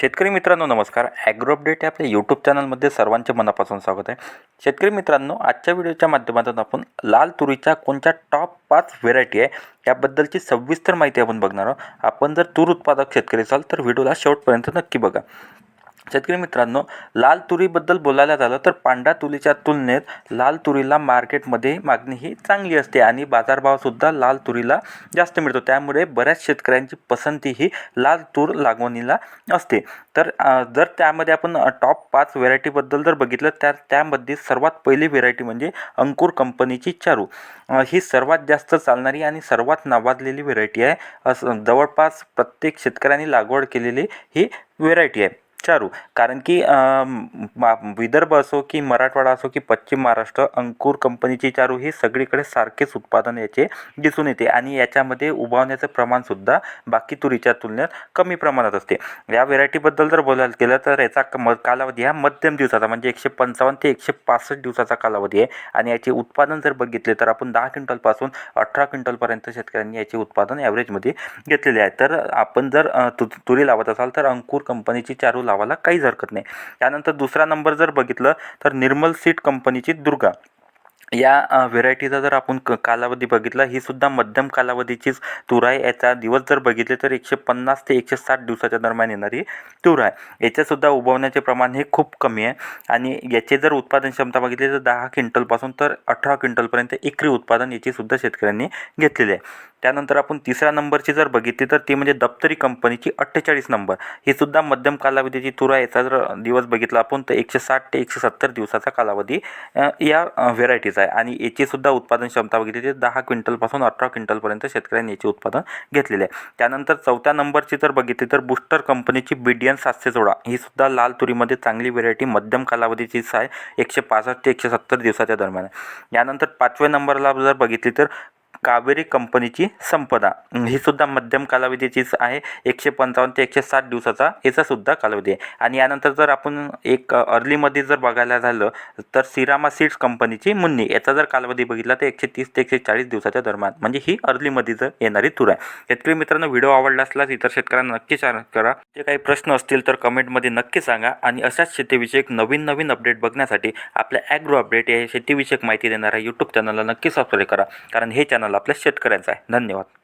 शेतकरी मित्रांनो नमस्कार. ॲग्रो अपडेट या आपल्या यूट्यूब चॅनलमध्ये सर्वांचे मनापासून स्वागत आहे. शेतकरी मित्रांनो आजच्या व्हिडिओच्या माध्यमातून आपण लाल तुरीच्या कोणत्या टॉप पाच व्हेरायटी आहे त्याबद्दलची सविस्तर माहिती आपण बघणार आहोत. आपण जर तूर उत्पादक शेतकरी असाल तर व्हिडिओला शेवटपर्यंत नक्की बघा. शेतकरी मित्रांनो लाल तुरीबद्दल बोलायला झालं तर पांढऱ्या तुरीच्या तुलनेत लाल तुरीला मार्केटमध्ये मागणी ही चांगली असते आणि बाजारभावसुद्धा लाल तुरीला जास्त मिळतो. त्यामुळे बऱ्याच शेतकऱ्यांची पसंती ही लाल तूर लागवणीला असते. तर जर त्यामध्ये आपण टॉप पाच व्हेरायटीबद्दल जर बघितलं तर त्यामध्ये सर्वात पहिली व्हेरायटी म्हणजे अंकुर कंपनीची चारू. ही सर्वात जास्त चालणारी आणि सर्वात नावाजलेली व्हेरायटी आहे. असं जवळपास प्रत्येक शेतकऱ्यांनी लागवड केलेली ही व्हेरायटी आहे. चारू कारण की मा- विदर्भ असो की मराठवाडा असो की पश्चिम महाराष्ट्र अंकुर कंपनीची चारू ही सगळीकडे सारखेच उत्पादन याचे दिसून येते. आणि याच्यामध्ये उभावण्याचं प्रमाणसुद्धा बाकी तुरीच्या तुलनेत कमी प्रमाणात असते. या व्हेरायटीबद्दल जर बोलायला गेलं तर याचा क- म- कालावधी हा मध्यम दिवसाचा म्हणजे एकशे पंचावन्न ते एकशे पासष्ट दिवसाचा कालावधी आहे. आणि याचे उत्पादन जर बघितले तर आपण दहा क्विंटलपासून अठरा क्विंटलपर्यंत शेतकऱ्यांनी याचे उत्पादन ॲव्हरेजमध्ये घेतलेले आहे. तर आपण जर तु तुरी लावत असाल तर अंकुर कंपनीची चारू लावायला काहीच हरकत नाही. त्यानंतर दुसरा नंबर जर बघितलं तर निर्मल सीट कंपनीची दुर्गा. या व्हेरायटीचा जर आपण क कालावधी बघितला ही सुद्धा मध्यम कालावधीचीच तूर आहे. याचा दिवस जर बघितले तर एकशे पन्नास ते एकशे साठ दिवसाच्या दरम्यान येणारी तूर आहे. याच्यासुद्धा उगवण्याचे प्रमाण हे खूप कमी आहे. आणि याचे जर उत्पादन क्षमता बघितली तर दहा क्विंटलपासून तर अठरा क्विंटलपर्यंत एकरी उत्पादन याचीसुद्धा शेतकऱ्यांनी घेतलेली आहे. त्यानंतर आपण तिसऱ्या नंबरची जर बघितली तर ती म्हणजे दप्तरी कंपनीची अठ्ठेचाळीस नंबर. ही सुद्धा मध्यम कालावधीची तूर आहे. याचा जर दिवस बघितला आपण तर एकशे साठ ते एकशे सत्तर दिवसाचा कालावधी या व्हेरायटीचा आहे. आणि याची सुद्धा उत्पादन क्षमता बघितली तर दहा क्विंटलपासून अठरा क्विंटलपर्यंत शेतकऱ्यांनी याचे उत्पादन घेतलेले आहे. त्यानंतर चौथ्या नंबरची जर बघितली तर बुस्टर कंपनीची बिडियन सातशे सोळा. ही सुद्धा लाल तुरीमध्ये चांगली व्हेरायटी मध्यम कालावधीचीच आहे. एकशे पासष्ट ते एकशे सत्तर दिवसाच्या दरम्यान आहे. यानंतर पाचव्या नंबरला जर बघितली तर कावेरी कंपनीची संपदा. ही सुद्धा मध्यम कालावधीचीच आहे. एकशे पंचावन्न ते एकशे साठ दिवसाचा याचा सुद्धा कालावधी आहे. आणि यानंतर जर आपण एक अर्लीमध्ये जर बघायला झालं तर सिरामा सीड्स कंपनीची मुन्नी. याचा जर कालावधी बघितला तर एकशे तीस ते एकशे चाळीस दिवसाच्या दरम्यान. म्हणजे ही अर्लीमध्ये जर येणारी तूर आहे. शेतकरी मित्रांनो व्हिडिओ आवडला असल्यास इतर शेतकऱ्यांना नक्की शेअर करा. जे काही प्रश्न असतील तर कमेंटमध्ये नक्की सांगा. आणि अशाच शेतीविषयक नवीन नवीन अपडेट बघण्यासाठी आपल्या ॲग्रो अपडेट या शेतीविषयक माहिती देणाऱ्या यूट्यूब चॅनलला नक्की सबस्क्राईब करा. कारण हे चॅनल आपल्या शेतकऱ्यांचा आहे. धन्यवाद.